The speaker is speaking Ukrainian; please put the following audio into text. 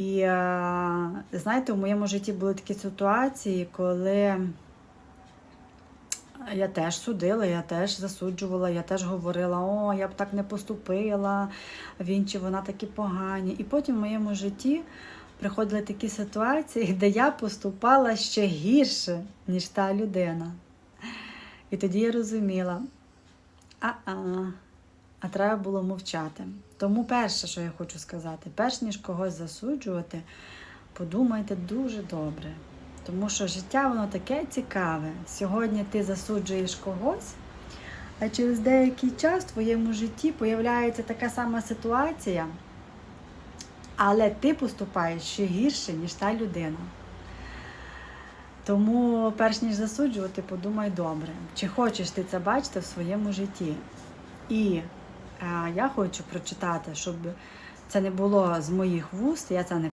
І е, знаєте, у моєму житті були такі ситуації, коли я теж судила, я теж засуджувала, я теж говорила, о, я б так не поступила, він чи вона такі погані. І потім в моєму житті приходили такі ситуації, де я поступала ще гірше, ніж та людина. І тоді я розуміла, а-а, а треба було мовчати. Тому перше, що я хочу сказати, перш ніж когось засуджувати, подумайте дуже добре. Тому що життя воно таке цікаве. Сьогодні ти засуджуєш когось, а через деякий час в твоєму житті появляється така сама ситуація, але ти поступаєш ще гірше, ніж та людина. Тому, перш ніж засуджувати, подумай добре, чи хочеш ти це бачити в своєму житті. І я хочу прочитати, щоб це не було з моїх вуст, я це не